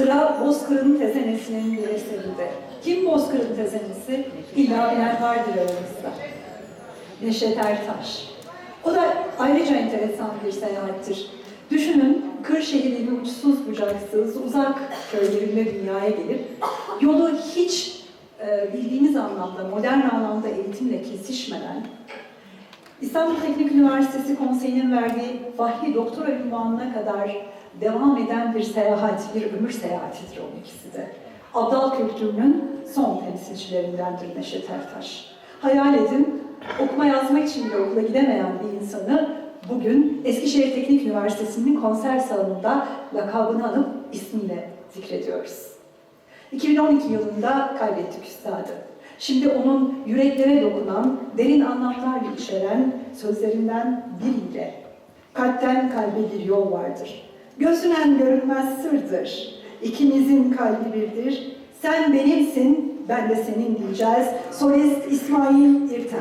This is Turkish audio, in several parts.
Sıra Bozkır'ın tezenesinin bir eserinde. Kim Bozkır'ın tezenesi? İlla bilen vardır aramızda. Neşet Ertaş. O da ayrıca enteresan bir seyahattir. Düşünün Kırşehir gibi uçsuz bucaksız uzak köylerinde dünyaya gelip yolu hiç e, bildiğimiz anlamda, modern anlamda eğitimle kesişmeden İstanbul Teknik Üniversitesi Konseyi'nin verdiği vahyi doktora ünvanına kadar devam eden bir seyahat, bir ömür seyahatidir o ikisi de. Abdal kültürünün son temsilcilerindendir Neşet Ertaş. Hayal edin, okuma yazma için bile okula gidemeyen bir insanı bugün Eskişehir Teknik Üniversitesi'nin konser salonunda lakabını alıp ismiyle zikrediyoruz. 2012 yılında kaybettik üstadı. Şimdi onun yüreklere dokunan, derin anlamlar içeren sözlerinden biriyle kalpten kalbe bir yol vardır. Gözünen görünmez sırdır. İkimizin kalbi birdir. Sen benimsin, ben de senin diyeceğiz. Solist İsmail İrten.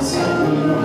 Senhor.